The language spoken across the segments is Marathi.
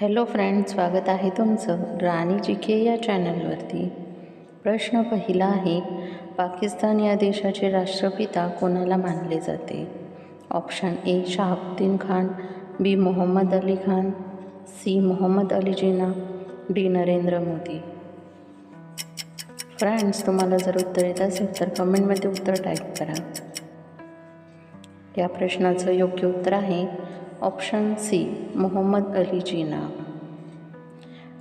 हॅलो फ्रेंड स्वागत आहे तुमचं राणी जी के या चॅनलवरती. प्रश्न पहिला आहे पाकिस्तान या देशाचे राष्ट्रपिता कोणाला मानले जाते? Option A Shahabuddin Khan B Mohammad Ali Khan C Mohammad Ali Jinnah D Narendra Modi. Friends तुम्हाला जर उत्तर येत असेल तर कमेंटमध्ये उत्तर टाईप करा. या प्रश्नाचं योग्य उत्तर आहे ऑप्शन सी मोहम्मद अली जिना.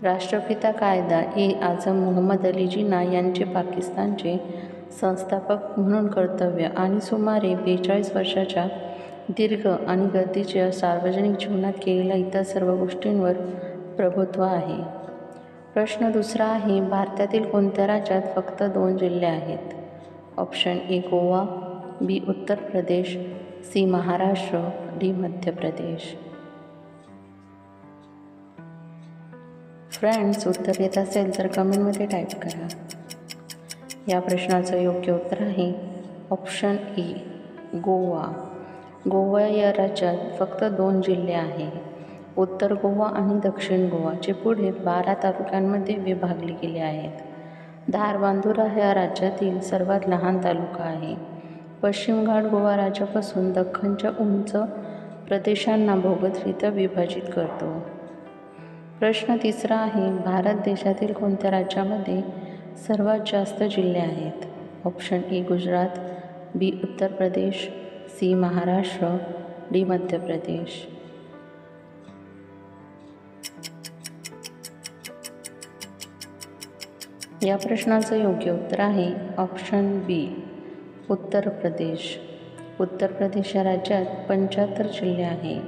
राष्ट्रपिता कायदा ए आझम मोहम्मद अली जिना यांचे पाकिस्तानचे संस्थापक म्हणून कर्तव्य आणि सुमारे बेचाळीस वर्षाच्या दीर्घ आणि गर्दीच्या सार्वजनिक जीवनात केलेल्या इतर सर्व गोष्टींवर प्रभुत्व आहे. प्रश्न दुसरा आहे भारतातील कोणत्या राज्यात फक्त दोन जिल्हे आहेत? Option A Goa B Uttar Pradesh C Maharashtra D Madhya Pradesh. Friends उत्तर येत असेल तर कमेंटमध्ये टाईप करा. या प्रश्नाचं योग्य उत्तर आहे ऑप्शन ई गोवा. गोवा या राज्यात फक्त दोन जिल्हे आहे. उत्तर गोवा आणि दक्षिण गोवा जे पुढे बारा तालुक्यांमध्ये विभागले गेले आहेत. धारबांदुरा ह्या राज्यातील सर्वात लहान तालुका आहे. पश्चिम घाट गोवा राज्यापासून दख्खनच्या उंच प्रदेशांना भौगोलिकरित्या विभाजित करतो. प्रश्न तिसरा आहे भारत देशातील कोणत्या राज्यामध्ये सर्वात जास्त जिल्हे आहेत? Option A Gujarat B Uttar Pradesh C Maharashtra D Madhya Pradesh. या प्रश्नाचं योग्य उत्तर आहे ऑप्शन बी उत्तर प्रदेश. उत्तर प्रदेश या राज्यात पंच्याहत्तर जिल्हे आहे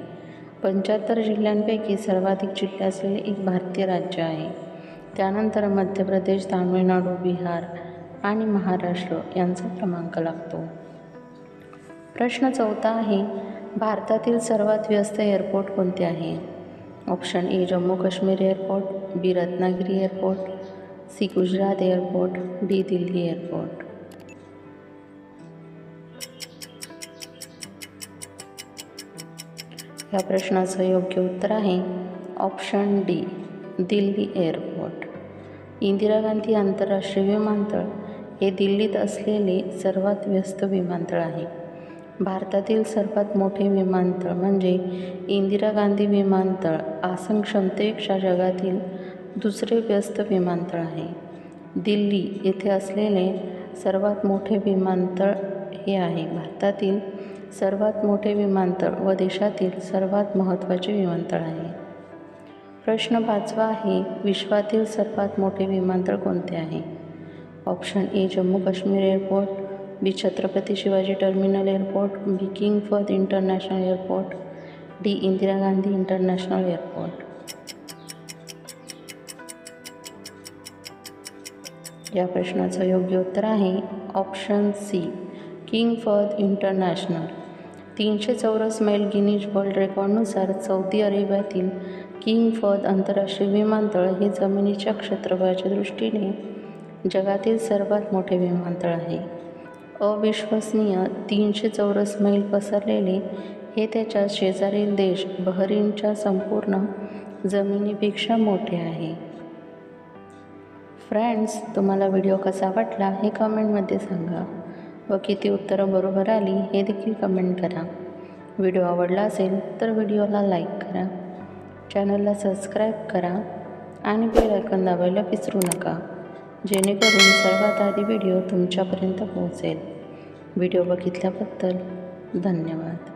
पंच्याहत्तर जिल्ह्यांपैकी सर्वाधिक जिल्हे असलेले एक भारतीय राज्य आहे. त्यानंतर मध्य प्रदेश तामिळनाडू बिहार आणि महाराष्ट्र यांचा क्रमांक लागतो. प्रश्न चौथा आहे भारतातील सर्वात व्यस्त एअरपोर्ट कोणते आहे? Option A Jammu Kashmir airport B Ratnagiri airport C Gujarat airport D Delhi airport. या प्रश्नाचं योग्य उत्तर आहे. Option D Delhi airport. Indira Gandhi आंतरराष्ट्रीय विमानतळ हे दिल्लीत असलेले सर्वात व्यस्त विमानतळ आहे. भारतातील सर्वात मोठे विमानतळ म्हणजे इंदिरा गांधी विमानतळ आसन क्षमतेपेक्षा जगातील दुसरे व्यस्त विमानतळ आहे. दिल्ली येथे असलेले सर्वात मोठे विमानतळ हे आहे. भारतातील सर्वात मोठे विमानतळ व देशातील सर्वात महत्त्वाचे विमानतळ आहे. प्रश्न पाचवा आहे विश्वातील सर्वात मोठे विमानतळ कोणते आहे? Option A Jammu Kashmir airport B Chhatrapati Shivaji terminal airport B king Fahd international airport D Indira Gandhi international airport. या प्रश्नाचं योग्य उत्तर आहे option C king Fahd international. तीनशे चौरस मैल गिनीज वर्ल्ड रेकॉर्डनुसार सौदी अरेबियातील किंग फद आंतरराष्ट्रीय विमानतळ हे जमिनीच्या क्षेत्रफळाच्या दृष्टीने जगातील सर्वात मोठे विमानतळ आहे. अविश्वसनीय तीनशे चौरस मैल पसरलेले हे त्याच्या शेजारील देश बहरीनच्या संपूर्ण जमिनीपेक्षा मोठे आहे. फ्रेंड्स तुम्हाला व्हिडिओ कसा वाटला हे कमेंटमध्ये सांगा. व किती उत्तरं बरोबर आली हे देखील कमेंट करा. व्हिडिओ आवडला असेल तर व्हिडिओला लाईक करा. चॅनलला सबस्क्राईब करा आणि बेल आयकॉन दाबायला विसरू नका. जेणेकरून सर्वात आधी व्हिडिओ तुमच्यापर्यंत पोहोचेल. व्हिडिओ बघितल्याबद्दल धन्यवाद.